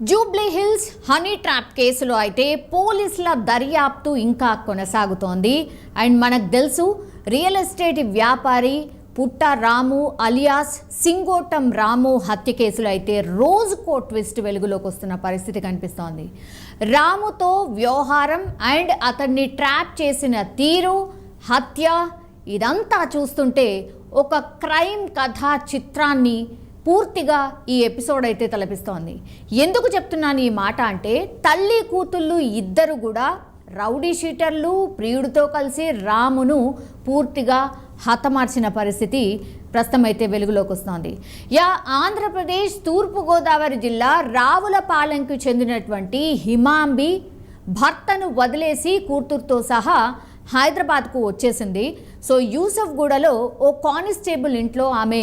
Jubilee hills honey trap కేసులో అయితే పోలీసుల దర్యాప్తు ఇంకా కొనసాగుతోంది. అండ్ మనకు తెలుసు రియల్ ఎస్టేట్ వ్యాపారి పుట్ట రాము అలియాస్ సింగోటం రాము హత్య కేసులో అయితే రోజుకో ట్విస్ట్ వెలుగులోకి వస్తున్న పరిస్థితి కనిపిస్తోంది. రాముతో వ్యవహారం అండ్ అతన్ని ట్రాప్ చేసిన తీరు హత్య ఇదంతా చూస్తుంటే ఒక క్రైమ్ కథా చిత్రాన్ని పూర్తిగా ఈ ఎపిసోడ్ అయితే తలపిస్తోంది. ఎందుకు చెప్తున్నాను ఈ మాట అంటే తల్లి కూతుళ్ళు ఇద్దరు కూడా రౌడీ షీటర్లు ప్రియుడితో కలిసి రామును పూర్తిగా హతమార్చిన పరిస్థితి ప్రస్తుతం అయితే వెలుగులోకి వస్తోంది. యా ఆంధ్రప్రదేశ్ తూర్పుగోదావరి జిల్లా రావులపాలెంకు చెందినటువంటి హిమాంబి భర్తను వదిలేసి కూతురుతో సహా హైదరాబాద్కు వచ్చేసింది. సో యూసఫ్ గూడలో ఓ కానిస్టేబుల్ ఇంట్లో ఆమె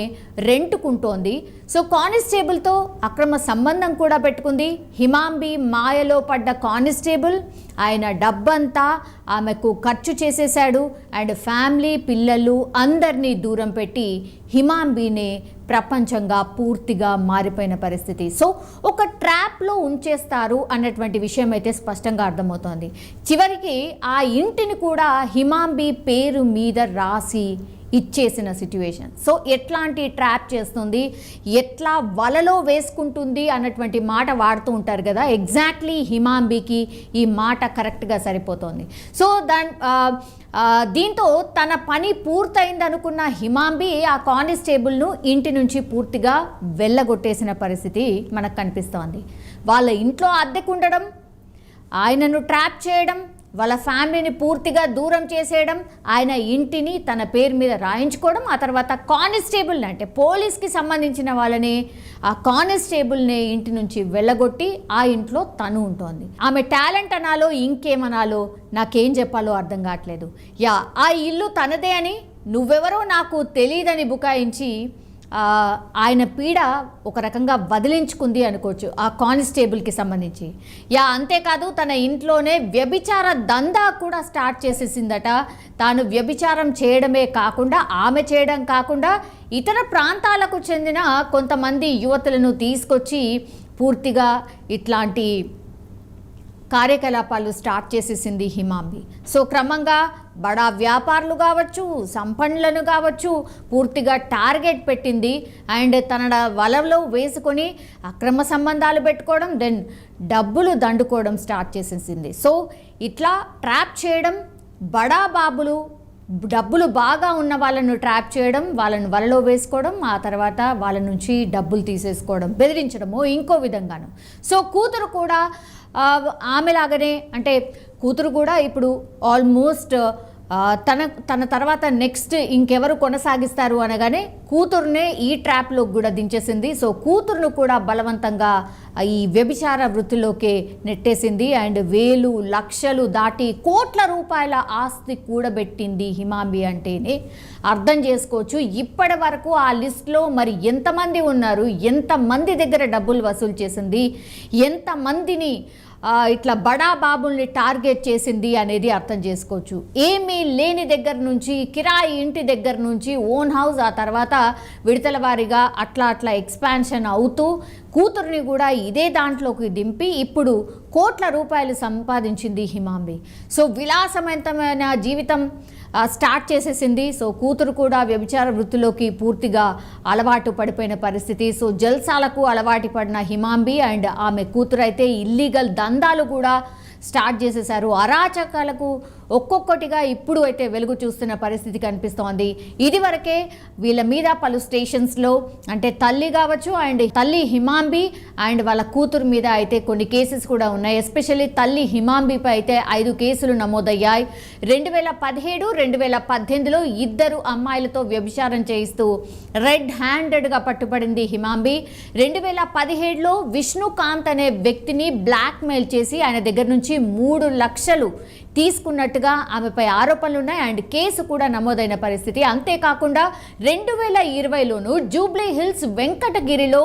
రెంట్కుంటోంది. సో కానిస్టేబుల్తో అక్రమ సంబంధం కూడా పెట్టుకుంది. హిమాంబి మాయలో పడ్డ కానిస్టేబుల్ ఆయన డబ్బంతా ఆమెకు ఖర్చు చేసేశాడు. అండ్ ఫ్యామిలీ పిల్లలు అందరినీ దూరం పెట్టి హిమాంబినే ప్రపంచంగా పూర్తిగా మారిపోయిన పరిస్థితి. సో ఒక ట్రాప్లో ఉంచేస్తారు అన్నటువంటి విషయం అయితే స్పష్టంగా అర్థమవుతోంది. చివరికి ఆ ఇంటిని కూడా హిమాంబి పేరు మీద రాసి ఇచ్చేసిన సిట్యువేషన్ సో ఎట్లాంటి ట్రాప్ చేస్తుంది? ఎట్లా వలలో వేసుకుంటుంది అన్నటువంటి మాట వాడుతూ ఉంటారు కదా? ఎగ్జాక్ట్లీ హిమాంబికి ఈ మాట కరెక్ట్గా సరిపోతుంది. సో దాని దీంతో తన పని పూర్తయిందనుకున్న హిమాంబి ఆ కానిస్టేబుల్ను ఇంటి నుంచి పూర్తిగా వెళ్ళగొట్టేసిన పరిస్థితి మనకు కనిపిస్తోంది. వాళ్ళ ఇంట్లో అద్దెకుండడం ఆయనను ట్రాప్ చేయడం వాళ్ళ ఫ్యామిలీని పూర్తిగా దూరం చేసేయడం ఆయన ఇంటిని తన పేరు మీద రాయించుకోవడం ఆ తర్వాత కానిస్టేబుల్ని అంటే పోలీస్కి సంబంధించిన వాళ్ళని ఆ కానిస్టేబుల్ని ఇంటి నుంచి వెళ్ళగొట్టి ఆ ఇంట్లో తను ఉంటోంది. ఆమె టాలెంట్ అనాలో ఇంకేమనాలో నాకేం చెప్పాలో అర్థం కావట్లేదు. యా ఆ ఇల్లు తనదే అని నువ్వెవరో నాకు తెలియదని బుకాయించి ఆయన పీడ ఒక రకంగా వదిలించుకుంది అనుకోవచ్చు ఆ కానిస్టేబుల్కి సంబంధించి. యా అంతేకాదు తన ఇంట్లోనే వ్యభిచార దందా కూడా స్టార్ట్ చేసేసిందట. తాను వ్యభిచారం చేయడమే కాకుండా ఆమె చేయడం కాకుండా ఇతర ప్రాంతాలకు చెందిన కొంతమంది యువతులను తీసుకొచ్చి పూర్తిగా ఇట్లాంటి కార్యకలాపాలు స్టార్ట్ చేసేసింది హిమాంబి. సో క్రమంగా బడా వ్యాపారులు కావచ్చు సంపన్నులను కావచ్చు పూర్తిగా టార్గెట్ పెట్టింది. అండ్ తన వలలో వేసుకొని అక్రమ సంబంధాలు పెట్టుకోవడం దెన్ డబ్బులు దండుకోవడం స్టార్ట్ చేసేసింది. సో ఇట్లా ట్రాప్ చేయడం బడా బాబులు డబ్బులు బాగా ఉన్న వాళ్ళను ట్రాప్ చేయడం వాళ్ళను వలలో వేసుకోవడం ఆ తర్వాత వాళ్ళ నుంచి డబ్బులు తీసేసుకోవడం బెదిరించడము ఇంకో విధంగాను. సో కూతురు కూడా ఆమెలాగానే అంటే కూతురు కూడా ఇప్పుడు ఆల్మోస్ట్ తన తన తర్వాత నెక్స్ట్ ఇంకెవరు కొనసాగిస్తారు అనగానే కూతురునే ఈ ట్రాప్లో కూడా దించేసింది. సో కూతురును కూడా బలవంతంగా ఈ వ్యభిచార వృత్తిలోకి నెట్టేసింది. అండ్ వేలు లక్షలు దాటి కోట్ల రూపాయల ఆస్తి కూడబెట్టింది హిమాంబి అంటేనే. అర్థం చేసుకోవచ్చు ఇప్పటి వరకు ఆ లిస్ట్లో మరి ఎంతమంది ఉన్నారు ఎంతమంది దగ్గర డబ్బులు వసూలు చేసింది ఎంతమందిని ఇట్లా బడా బాబుల్ని టార్గెట్ చేసింది అనేది అర్థం చేసుకోవచ్చు. ఏమీ లేని దగ్గర నుంచి కిరాయి ఇంటి దగ్గర నుంచి ఓన్ హౌస్ ఆ తర్వాత విడతల వారిగా అట్లా అట్లా ఎక్స్పాన్షన్ అవుతూ కూతుర్ని కూడా ఇదే దాంట్లోకి దింపి ఇప్పుడు కోట్ల రూపాయలు సంపాదించింది హిమాంబి. సో విలాసవంతమైన జీవితం స్టార్ట్ చేసేసింది. సో కూతురు కూడా వ్యభిచార వృత్తిలోకి పూర్తిగా అలవాటు పడిపోయిన పరిస్థితి. సో జల్సాలకు అలవాటు పడిన హిమాంబి అండ్ ఆమె కూతురు అయితే ఇల్లీగల్ దందాలు కూడా స్టార్ట్ చేసేశారు. అరాచకాలకు ఒక్కొక్కటిగా ఇప్పుడు అయితే వెలుగు చూస్తున్న పరిస్థితి కనిపిస్తోంది. ఇదివరకే వీళ్ళ మీద పలు స్టేషన్స్లో అంటే తల్లి కావచ్చు అండ్ తల్లి హిమాంబి అండ్ వాళ్ళ కూతురు మీద అయితే కొన్ని కేసెస్ కూడా ఉన్నాయి. ఎస్పెషల్లీ తల్లి హిమాంబిపై అయితే ఐదు కేసులు నమోదయ్యాయి. రెండు వేల పదిహేడు రెండు వేల పద్దెనిమిదిలో ఇద్దరు అమ్మాయిలతో వ్యభిచారం చేయిస్తూ రెడ్ హ్యాండెడ్గా పట్టుబడింది హిమాంబి. రెండు వేల పదిహేడులో విష్ణుకాంత్ అనే వ్యక్తిని బ్లాక్మెయిల్ చేసి ఆయన దగ్గర నుంచి మూడు లక్షలు తీసుకున్నట్టుగా ఆమెపై ఆరోపణలు ఉన్నాయి అండ్ కేసు కూడా నమోదైన పరిస్థితి. అంతేకాకుండా రెండు వేల ఇరవైలోను జూబ్లీ హిల్స్ వెంకటగిరిలో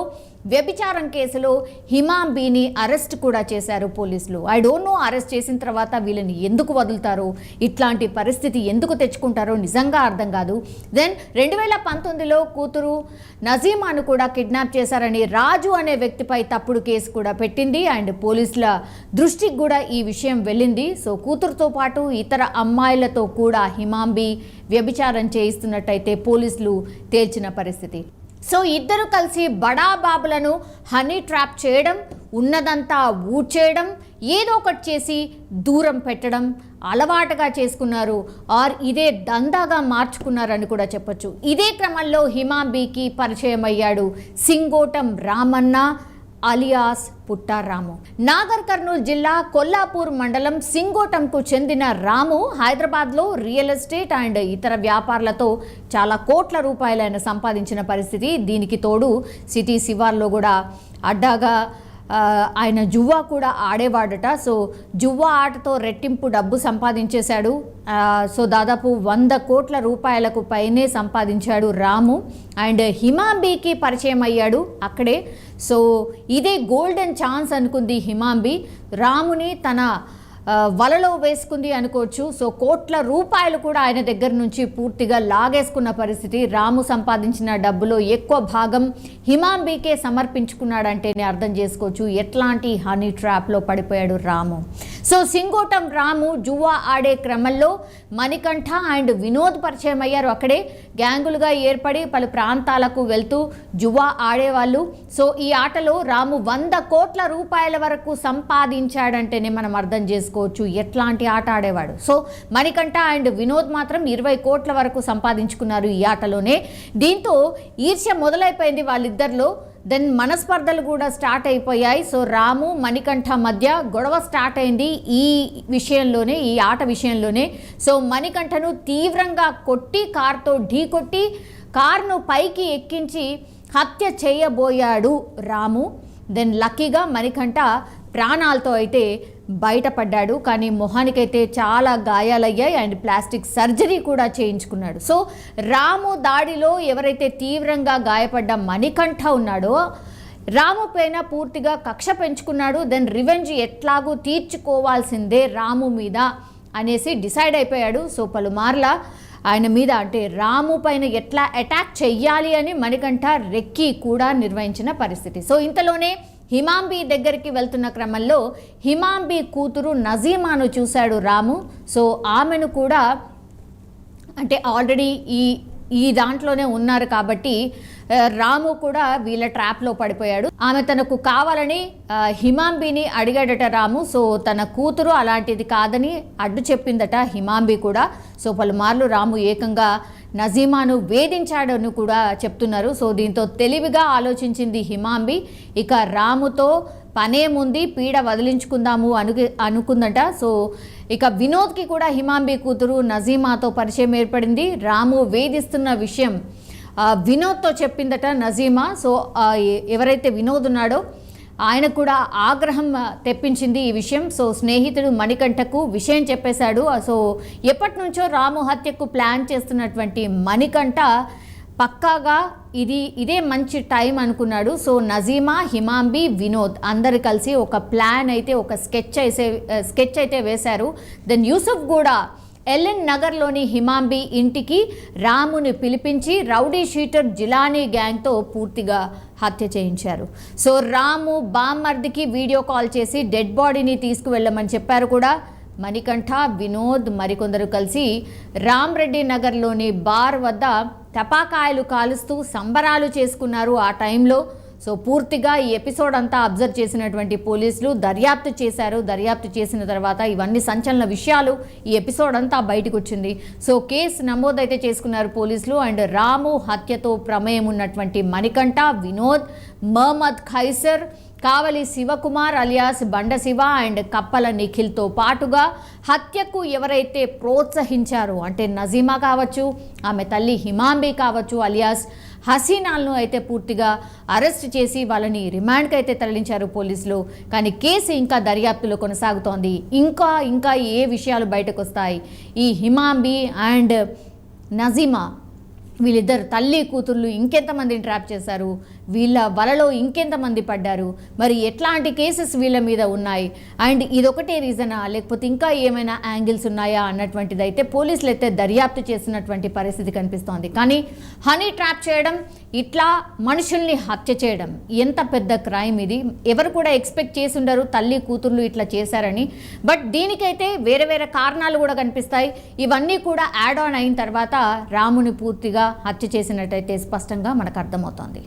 వ్యభిచారం కేసులో హిమాంబీని అరెస్ట్ కూడా చేశారు పోలీసులు. ఐ డోంట్ నో అరెస్ట్ చేసిన తర్వాత వీళ్ళని ఎందుకు వదులుతారో? ఇట్లాంటి పరిస్థితి ఎందుకు తెచ్చుకుంటారో నిజంగా అర్థం కాదు. దెన్ రెండు వేల పంతొమ్మిదిలో కూతురు నజీమాను కూడా కిడ్నాప్ చేశారని రాజు అనే వ్యక్తిపై తప్పుడు కేసు కూడా పెట్టింది అండ్ పోలీసుల దృష్టికి కూడా ఈ విషయం వెళ్ళింది. సో కూతురుతో పాటు ఇతర అమ్మాయిలతో కూడా హిమాంబి వ్యభిచారం చేయిస్తున్నట్టయితే పోలీసులు తేల్చిన పరిస్థితి. సో ఇద్దరు కలిసి బడా బాబులను హనీ ట్రాప్ చేయడం ఉన్నదంతా ఊడ్చేయడం ఏదో ఒకటి చేసి దూరం పెట్టడం అలవాటుగా చేసుకున్నారు. ఆర్ ఇదే దందాగా మార్చుకున్నారని కూడా చెప్పొచ్చు. ఇదే క్రమంలో హిమాంబీకి పరిచయం అయ్యాడు సింగోటం రామన్న. అలియాస్ పుట్టారాము. నాగర్ కర్నూలు జిల్లా కొల్లాపూర్ మండలం సింగోటంకు చెందిన రాము హైదరాబాద్లో రియల్ ఎస్టేట్ అండ్ ఇతర వ్యాపారాలతో చాలా కోట్ల రూపాయలైన సంపాదించిన పరిస్థితి దీనికి తోడు సిటీ శివార్లో కూడా అడ్డాగా ఆయన జువ్వా కూడా ఆడేవాడట. సో జువ్వా ఆటతో రెట్టింపు డబ్బు సంపాదించేశాడు. సో దాదాపు వంద కోట్ల రూపాయలకు పైనే సంపాదించాడు రాము. అండ్ హిమాంబీకి పరిచయం అయ్యాడు అక్కడే. సో ఇదే గోల్డెన్ ఛాన్స్ అనుకుంది హిమాంబి. రాముని తన వలలో వేసుకుంది అనుకోవచ్చు. సో కోట్ల రూపాయలు కూడా ఆయన దగ్గర నుంచి పూర్తిగా లాగేసుకున్న పరిస్థితి. రాము సంపాదించిన డబ్బులో ఎక్కువ భాగం హిమాంబీకే సమర్పించుకున్నాడంటేనే అర్థం చేసుకోవచ్చు. ఎట్లాంటి హనీ ట్రాప్లో పడిపోయాడు రాము? సో సింగోటం రాము జువా ఆడే క్రమంలో మణికంఠ అండ్ వినోద్ పరిచయం అయ్యారు అక్కడే. గ్యాంగులుగా ఏర్పడి పలు ప్రాంతాలకు వెళ్తూ జువా ఆడేవాళ్ళు. సో ఈ ఆటలో రాము వంద కోట్ల రూపాయల వరకు సంపాదించాడంటేనే మనం అర్థం చేసుకోవచ్చు ఎట్లాంటి ఆట ఆడేవాడు. సో మణికంఠ అండ్ వినోద్ మాత్రం ఇరవై కోట్ల వరకు సంపాదించుకున్నారు ఈ ఆటలోనే. దీంతో ఈర్ష్య మొదలైపోయింది వాళ్ళిద్దరిలో. దెన్ మనస్పర్ధలు కూడా స్టార్ట్ అయిపోయాయి. సో రాము మణికంఠ మధ్య గొడవ స్టార్ట్ అయింది ఈ విషయంలోనే ఈ ఆట విషయంలోనే. సో మణికంఠను తీవ్రంగా కొట్టి కార్తో ఢీ కొట్టి కార్ను పైకి ఎక్కించి హత్య చేయబోయాడు రాము. దెన్ లక్కీగా మణికంఠ ప్రాణాలతో అయితే బయటపడ్డాడు. కానీ మొహానికైతే చాలా గాయాలయ్యాయి. అండ్ ప్లాస్టిక్ సర్జరీ కూడా చేయించుకున్నాడు. సో రాము దాడిలో ఎవరైతే తీవ్రంగా గాయపడ్డ మణికంఠ ఉన్నాడో రాము పైన పూర్తిగా కక్ష పెంచుకున్నాడు. దెన్ రివెంజ్ ఎట్లాగూ తీర్చుకోవాల్సిందే రాము మీద అనేసి డిసైడ్ అయిపోయాడు. సో పలుమార్ల ఆయన మీద అంటే రాము పైన ఎట్లా అటాక్ చెయ్యాలి అని మణికంఠ రెక్కి కూడా నిర్వహించిన పరిస్థితి. సో ఇంతలోనే హిమాంబి దగ్గరికి వెళ్తున్న క్రమంలో హిమాంబి కూతురు నజీమాను చూశాడు రాము. సో ఆమెను కూడా అంటే ఆల్రెడీ ఈ ఈ దాంట్లోనే ఉన్నారు కాబట్టి రాము కూడా వీళ్ళ ట్రాప్లో పడిపోయాడు. ఆమె తనకు కావాలని హిమాంబిని అడిగాడట రాము. సో తన కూతురు అలాంటిది కాదని అడ్డు చెప్పిందట హిమాంబి కూడా. సో పలుమార్లు రాము ఏకంగా నజీమాను వేధించాడని కూడా చెప్తున్నారు. సో దీంతో తెలివిగా ఆలోచించింది హిమాంబి. ఇక రాముతో పనేముంది పీడ వదిలించుకుందాము అను అనుకుందట. సో ఇక వినోద్కి కూడా హిమాంబి కూతురు నజీమాతో పరిచయం ఏర్పడింది. రాము వేధిస్తున్న విషయం వినోద్తో చెప్పిందట నజీమా. సో ఎవరైతే వినోద్ ఉన్నాడో ఆయన కూడా ఆగ్రహం తెప్పించింది ఈ విషయం. సో స్నేహితుడు మణికంఠకు విషయం చెప్పేశాడు. సో ఎప్పటి నుంచో రాము హత్యకు ప్లాన్ చేస్తున్నటువంటి మణికంఠ పక్కాగా ఇది ఇదే మంచి టైం అనుకున్నాడు. సో నజీమా హిమాంబి వినోద్ అందరు కలిసి ఒక ప్లాన్ అయితే ఒక స్కెచ్ అయితే స్కెచ్ అయితే వేశారు. దెన్ యూసుఫ్ కూడా ఎల్ఎన్ నగర్లోని హిమాంబి ఇంటికి రాముని పిలిపించి రౌడీ షీటర్ జిలానీ గ్యాంగ్తో పూర్తిగా హత్య చేయించారు. సో రాము బామ్మర్దికి వీడియో కాల్ చేసి డెడ్ బాడీని తీసుకువెళ్ళమని చెప్పారు కూడా. మణికంఠ వినోద్ మరికొందరు కలిసి రామ్రెడ్డి నగర్లోని బార్ వద్ద టపాకాయలు కాలుస్తూ సంబరాలు చేసుకున్నారు ఆ టైంలో. సో పూర్తిగా ఈ ఎపిసోడ్ అంతా అబ్జర్వ్ చేసినటువంటి పోలీసులు దర్యాప్తు చేశారు. దర్యాప్తు చేసిన తర్వాత ఇవన్నీ సంచలన విషయాలు ఈ ఎపిసోడ్ అంతా బయటకు వచ్చింది. సో కేసు నమోదైతే చేసుకున్నారు పోలీసులు. అండ్ రాము హత్యతో ప్రమేయం ఉన్నటువంటి మణికంఠ వినోద్ మహమ్మద్ ఖైసర్ కావలి శివకుమార్ అలియాస్ బండ శివ అండ్ కప్పల నిఖిల్తో పాటుగా హత్యకు ఎవరైతే ప్రోత్సహించారో అంటే నజీమా కావచ్చు ఆమె తల్లి హిమాంబి కావచ్చు అలియాస్ హసీనాలను అయితే పూర్తిగా అరెస్ట్ చేసి వాళ్ళని రిమాండ్కి అయితే తరలించారు పోలీసులు. కానీ కేసు ఇంకా దర్యాప్తులో కొనసాగుతోంది. ఇంకా ఇంకా ఏ విషయాలు బయటకు వస్తాయి ఈ హిమాంబి అండ్ నజీమా వీళ్ళిద్దరు తల్లి కూతుర్లు ఇంకెంతమందిని ట్రాప్ చేశారు? వీళ్ళ వలలో ఇంకెంతమంది పడ్డారు? మరి ఎట్లాంటి కేసెస్ వీళ్ళ మీద ఉన్నాయి? అండ్ ఇదొకటే రీజనా? లేకపోతే ఇంకా ఏమైనా యాంగిల్స్ ఉన్నాయా? అన్నటువంటిది అయితే పోలీసులు అయితే దర్యాప్తు చేస్తున్నటువంటి పరిస్థితి కనిపిస్తోంది. కానీ హనీ ట్రాప్ చేయడం ఇట్లా మనుషుల్ని హత్య చేయడం ఎంత పెద్ద క్రైమ్ ఇది. ఎవరు కూడా ఎక్స్పెక్ట్ చేసి ఉండరు తల్లి కూతుర్లు ఇట్లా చేశారని. బట్ దీనికైతే వేరే వేరే కారణాలు కూడా కనిపిస్తాయి. ఇవన్నీ కూడా యాడ్ ఆన్ అయిన తర్వాత రాముని పూర్తిగా హత్య చేసినట్టయితే స్పష్టంగా మనకు అర్థమవుతోంది.